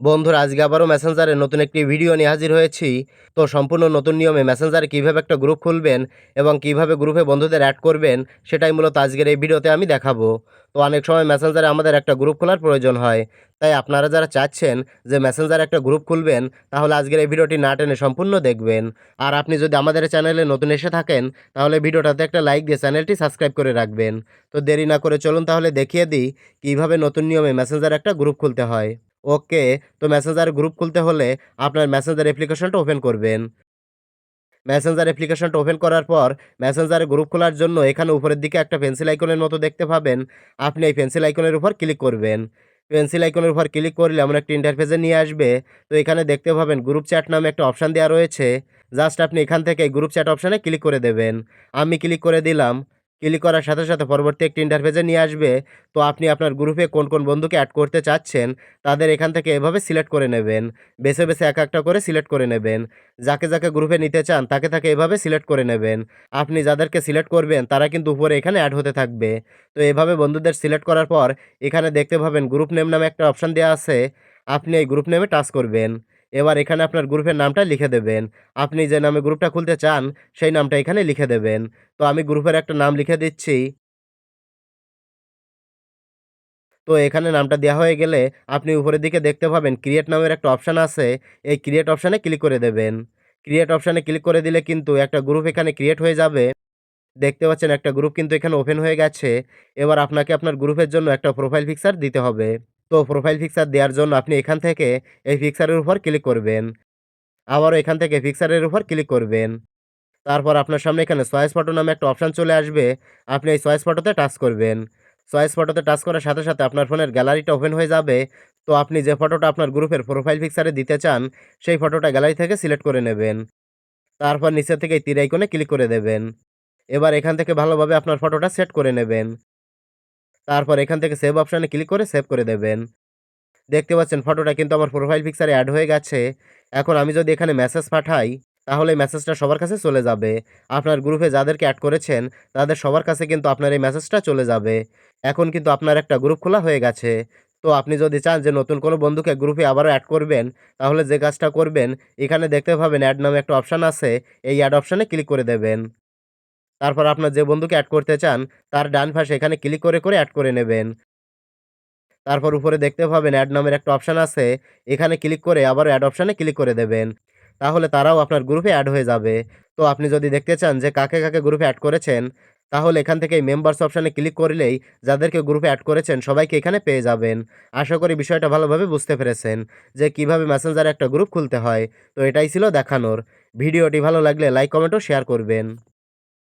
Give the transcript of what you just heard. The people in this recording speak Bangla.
বন্ধুরা, আজকে আবারও মেসেঞ্জারে নতুন একটি ভিডিও নিয়ে হাজির হয়েছি। তো সম্পূর্ণ নতুন নিয়মে মেসেঞ্জারে কীভাবে একটা গ্রুপ খুলবেন এবং কীভাবে গ্রুপে বন্ধুদের অ্যাড করবেন, সেটাই মূলত আজকের এই ভিডিওতে আমি দেখাবো। তো অনেক সময় মেসেঞ্জারে আমাদের একটা গ্রুপ খোলার প্রয়োজন হয়। তাই আপনারা যারা চাচ্ছেন যে মেসেঞ্জারে একটা গ্রুপ খুলবেন, তাহলে আজকের এই ভিডিওটি না টেনে সম্পূর্ণ দেখবেন। আর আপনি যদি আমাদের চ্যানেলে নতুন এসে থাকেন, তাহলে ভিডিওটাতে একটা লাইক দিয়ে চ্যানেলটি সাবস্ক্রাইব করে রাখবেন। তো দেরি না করে চলুন তাহলে দেখিয়ে দিই কীভাবে নতুন নিয়মে মেসেঞ্জারে একটা গ্রুপ খুলতে হয়। ওকে, তো মেসেঞ্জার গ্রুপ খুলতে হলে আপনার মেসেঞ্জার অ্যাপ্লিকেশনটা ওপেন করবেন। মেসেঞ্জার অ্যাপ্লিকেশনটা ওপেন করার পর মেসেঞ্জারে গ্রুপ খোলার জন্য এখানে উপরের দিকে একটা পেন্সিল আইকনের মতো দেখতে পাবেন। আপনি এই পেন্সিল আইকনের উপর ক্লিক করবেন। পেন্সিল আইকনের উপর ক্লিক করলে এমন একটা ইন্টারফেসে নিয়ে আসবে। তো এখানে দেখতে পাবেন গ্রুপ চ্যাট নামে একটা অপশান দেওয়া রয়েছে। জাস্ট আপনি এখান থেকে গ্রুপ চ্যাট অপশানে ক্লিক করে দেবেন। আমি ক্লিক করে দিলাম। ক্লিক করার সাথে সাথে পরবর্তী একটি ইন্টারফেসে নিয়ে আসবে। তো আপনি আপনার গ্রুপে কোন কোন বন্ধুকে অ্যাড করতে চাচ্ছেন, তাদের এখান থেকে এভাবে সিলেক্ট করে নেবেন। বেছে বেছে এক একটা করে সিলেক্ট করে নেবেন। যাকে যাকে গ্রুপে নিতে চান, তাকে তাকে এভাবে সিলেক্ট করে নেবেন। আপনি যাদেরকে সিলেক্ট করবেন, তারা কিন্তু উপরে এখানে অ্যাড হতে থাকবে। তো এভাবে বন্ধুদের সিলেক্ট করার পর, এখানে দেখতে পাবেন গ্রুপ নেম নামে একটা অপশান দেওয়া আছে। আপনি এই গ্রুপ নেমে টাচ করবেন। এবার এখানে আপনার গ্রুপের নামটা লিখে দেবেন। আপনি যে নামে গ্রুপটা খুলতে চান, সেই নামটা এখানে লিখে দেবেন। তো আমি গ্রুপের একটা নাম লিখে দিচ্ছি। তো এখানে নামটা দেওয়া হয়ে গেলে আপনি উপরের দিকে দেখতে পাবেন ক্রিয়েট নামের একটা অপশান আছে। এই ক্রিয়েট অপশানে ক্লিক করে দেবেন। ক্রিয়েট অপশানে ক্লিক করে দিলে কিন্তু একটা গ্রুপ এখানে ক্রিয়েট হয়ে যাবে। দেখতে পাচ্ছেন একটা গ্রুপ কিন্তু এখানে ওপেন হয়ে গেছে। এবার আপনাকে আপনার গ্রুপের জন্য একটা প্রোফাইল পিকচার দিতে হবে। তো প্রোফাইল পিকচার দেওয়ার জন্য আপনি এখান থেকে এই পিকচারের উপর ক্লিক করবেন। আবারও এখান থেকে পিকচারের উপর ক্লিক করবেন। তারপর আপনার সামনে এখানে চয়েস ফটো নামে একটা অপশান চলে আসবে। আপনি এই চয়েস ফটোতে টাচ করবেন। চয়েস ফটোতে টাচ করার সাথে সাথে আপনার ফোনের গ্যালারিটা ওপেন হয়ে যাবে। তো আপনি যে ফটোটা আপনার গ্রুপের প্রোফাইল পিকচারে দিতে চান, সেই ফটোটা গ্যালারি থেকে সিলেক্ট করে নেবেন। তারপর নিচে থেকে তীর আইকনে ক্লিক করে দেবেন। এবার এখান থেকে ভালোভাবে আপনার ফটোটা সেট করে নেবেন। তারপর এখান থেকে সেভ অপশানে ক্লিক করে সেভ করে দেবেন। দেখতে পাচ্ছেন ফটোটা কিন্তু আমার প্রোফাইল পিকচারে অ্যাড হয়ে গেছে। এখন আমি যদি এখানে মেসেজ পাঠাই, তাহলে মেসেজটা সবার কাছে চলে যাবে। আপনার গ্রুপে যাদেরকে অ্যাড করেছেন, তাদের সবার কাছে কিন্তু আপনার এই মেসেজটা চলে যাবে। এখন কিন্তু আপনার একটা গ্রুপ খোলা হয়ে গেছে। তো আপনি যদি চান যে নতুন কোনো বন্ধুকে গ্রুপে আবারও অ্যাড করবেন, তাহলে যে কাজটা করবেন, এখানে দেখতে পাবেন অ্যাড নামে একটা অপশান আছে। এই অ্যাড অপশানে ক্লিক করে দেবেন। তারপর আপনার যে বন্ধুকে অ্যাড করতে চান, তার ডান পাশে এখানে ক্লিক করে করে অ্যাড করে নেবেন। তারপর উপরে দেখতে পাবেন অ্যাড নামের একটা অপশান আছে, এখানে ক্লিক করে আবার অ্যাড অপশানে ক্লিক করে দেবেন। তাহলে তারাও আপনার গ্রুপে অ্যাড হয়ে যাবে। তো আপনি যদি দেখতে চান যে কাকে কাকে গ্রুপে অ্যাড করেছেন, তাহলে এখান থেকে মেম্বার্স অপশানে ক্লিক করলেই যাদেরকে গ্রুপে অ্যাড করেছেন সবাইকে এখানে পেয়ে যাবেন। আশা করি বিষয়টা ভালোভাবে বুঝতে পেরেছেন যে কীভাবে মেসেঞ্জারে একটা গ্রুপ খুলতে হয়। তো এটাই ছিল দেখানোর। ভিডিওটি ভালো লাগলে লাইক কমেন্ট ও শেয়ার করবেন।